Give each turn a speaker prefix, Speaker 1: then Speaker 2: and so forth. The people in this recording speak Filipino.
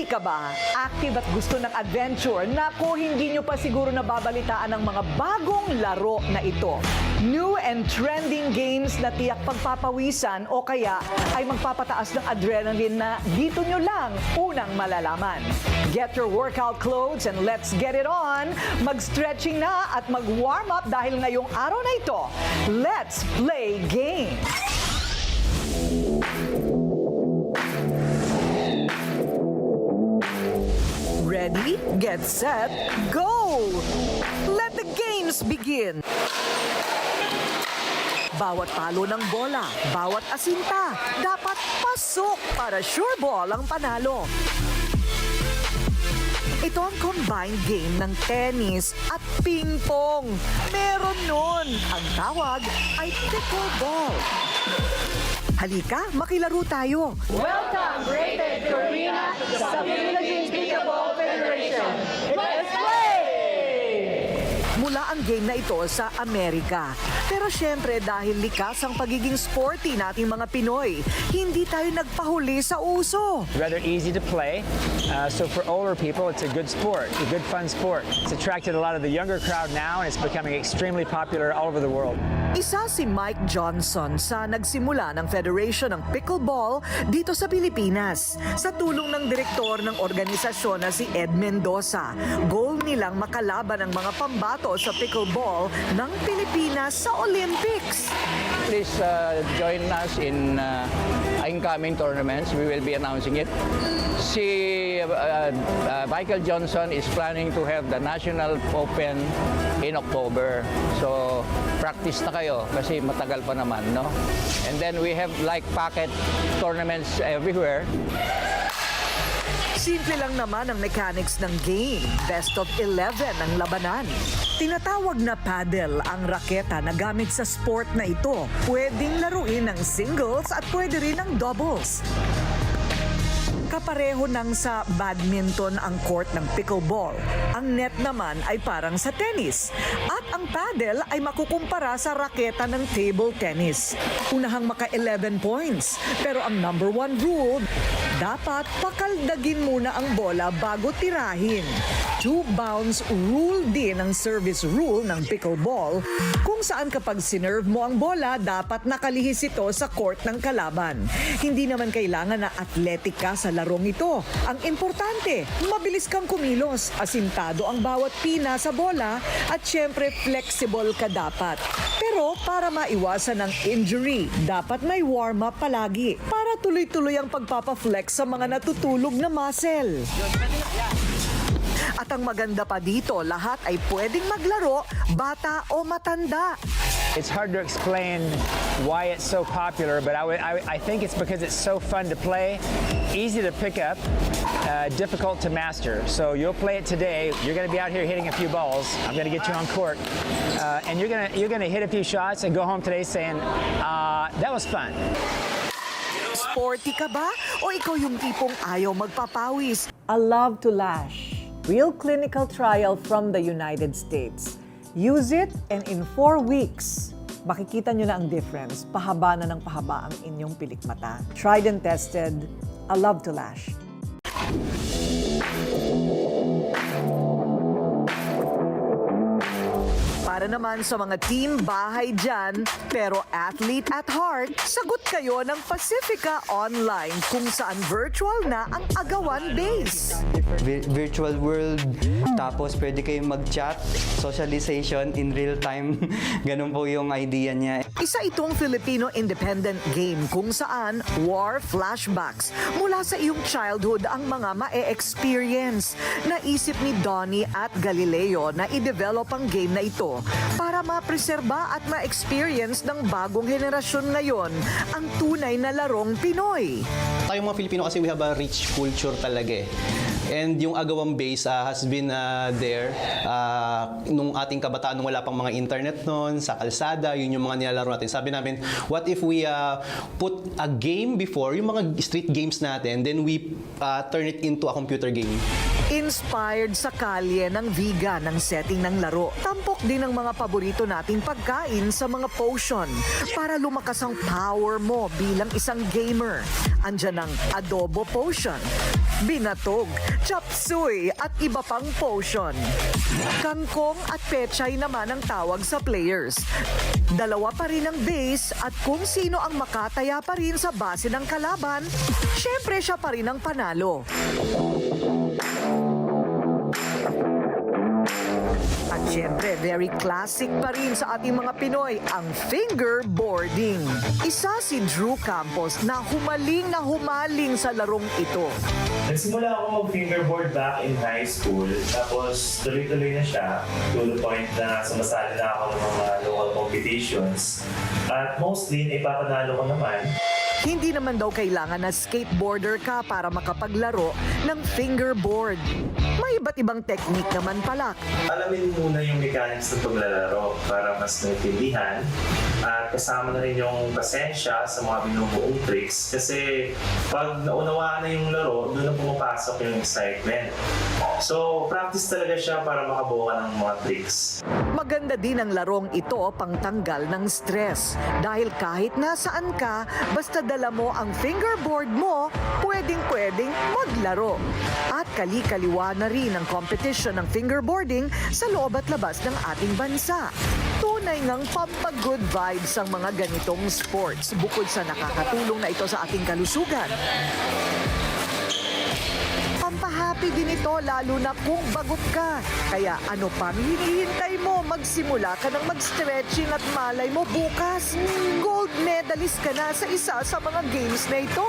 Speaker 1: Sporty ka ba? Active at gusto ng adventure? Naku, hindi nyo pa siguro nababalitaan ang mga bagong laro na ito. New and trending games na tiyak pagpapawisan o kaya ay magpapataas ng adrenaline na dito nyo lang unang malalaman. Get your workout clothes and let's get it on! Mag-stretching na at mag-warm up dahil ngayong araw na ito, let's play games! Ready, get set, go! Let the games begin! Bawat palo ng bola, bawat asinta, dapat pasok para sure ball ang panalo. Ito ang combined game ng tennis at ping-pong. Meron nun. Ang tawag ay pickleball. Halika, makilaro tayo.
Speaker 2: Welcome, Rated
Speaker 1: game na ito sa Amerika. Pero syempre dahil likas ang pagiging sporty nating mga Pinoy, hindi tayo nagpahuli sa uso.
Speaker 3: rather easy to play. Uh, so for older people, it's a good sport, a good fun sport. It's attracted a lot of the younger crowd now, and it's becoming extremely popular all over the world.
Speaker 1: Isa si Mike Johnson sa nagsimula ng Federation ng Pickleball dito sa Pilipinas. Sa tulong ng direktor ng organisasyon na si Ed Mendoza, goal nilang makalaban ang mga pambato sa pickleball ng Pilipinas sa Olympics.
Speaker 4: Please uh, join us in uh, incoming tournaments. We will be announcing it. Si uh, uh, Michael Johnson is planning to have the National Open in October. So practice na kayo kasi matagal pa naman, no? And then we have like packet tournaments everywhere.
Speaker 1: Simple lang naman ang mechanics ng game. Best of 11 ang labanan. Tinatawag na paddle ang raketa na gamit sa sport na ito. Pwedeng laruin ng singles at pwede rin ng doubles. Kapareho ng sa badminton ang court ng pickleball. Ang net naman ay parang sa tennis. At ang paddle ay makukumpara sa raketa ng table tennis. Unahang maka 11 points. Pero ang number one rule, dapat pakaldagin muna ang bola bago tirahin. Two bounce rule din ang service rule ng pickleball kung saan kapag sinerve mo ang bola, dapat nakalihis ito sa court ng kalaban. Hindi naman kailangan na athletic ka sa larong ito. Ang importante, mabilis kang kumilos, asintado ang bawat pina sa bola at syempre flexible ka dapat. Pero para maiwasan ang injury, dapat may warm-up palagi para tuloy-tuloy ang pagpapaflex sa mga natutulog na muscle. At ang maganda pa dito, lahat ay pwedeng maglaro, bata o matanda.
Speaker 3: It's hard to explain why it's so popular, but I, would- I, I think it's because it's so fun to play, easy to pick up, uh, difficult to master. So you'll play it today. You're going to be out here hitting a few balls. I'm going to get you on court, uh, and you're going to you're going to hit a few shots and go home today saying, uh, "That was fun."
Speaker 1: Sporty ka ba? O ikaw yung tipong ayaw magpapawis?
Speaker 5: A Love to Lash. Real clinical trial from the United States. Use it and in four weeks, makikita nyo na ang difference. Pahaba na ng pahaba ang inyong pilikmata. Tried and tested. A Love to Lash.
Speaker 1: Naman sa mga team bahay dyan, pero athlete at heart, sagot kayo ng Pacifica Online kung saan virtual na ang agawan base.
Speaker 6: vi- virtual world. Tapos pwede kayong mag-chat, socialization in real time. Ganun po yung idea niya.
Speaker 1: Isa itong Filipino independent game kung saan war flashbacks mula sa iyong childhood ang mga mae-experience. Naisip ni Donnie at Galileo na i-develop ang game na ito para ma-preserba at ma-experience ng bagong henerasyon ngayon ang tunay na larong Pinoy.
Speaker 7: Tayong mga Pilipino kasi we have a rich culture talaga eh. And yung Agawang base ah, has been ah, there ah, nung ating kabataan nung wala pang mga internet noon, sa kalsada, yun yung mga nilalaro natin. Sabi namin, what if we ah, put a game before, yung mga street games natin, then we ah, turn it into a computer game.
Speaker 1: Inspired sa kalye ng vegan ng setting ng laro. Tampok din ang mga paborito nating pagkain sa mga potion para lumakas ang power mo bilang isang gamer. Andyan ang adobo potion, binatog, chop suey at iba pang potion. Kangkong at pechay naman ang tawag sa players. Dalawa pa rin ang base at kung sino ang makataya pa rin sa base ng kalaban, syempre siya pa rin ang panalo. At syempre, very classic pa rin sa ating mga Pinoy, ang fingerboarding. Isa si Drew Campos na humaling na humaling sa larong ito.
Speaker 8: Nagsimula ako mag-fingerboard back in high school. Tapos tuloy-tuloy na siya to the point na sumasali na ako ng mga local competitions. At mostly, naipapanalo ko naman.
Speaker 1: Hindi naman daw kailangan na skateboarder ka para makapaglaro ng fingerboard. May iba't ibang technique naman pala.
Speaker 8: Alamin muna yung mechanics ng paglalaro para mas naintindihan. At kasama na rin yung pasensya sa mga binubuong tricks. Kasi pag naunawaan na yung laro, doon na pumapasok yung excitement. So, practice talaga siya para makabuo ka ng mga tricks.
Speaker 1: Maganda din ang larong ito pangtanggal ng stress. Dahil kahit nasaan ka, basta dala mo ang fingerboard mo, pwedeng-pwedeng maglaro. At kali-kaliwa na rin ang competition ng fingerboarding sa loob at labas ng ating bansa. Tunay ngang pampag-good vibes ang mga ganitong sports bukod sa nakakatulong na ito sa ating kalusugan. Pampahappy din ito lalo na kung bagot ka. Kaya ano pang hinihintay mo? Magsimula ka ng mag-stretching at malay mo bukas. Gold medalist ka na sa isa sa mga games na ito.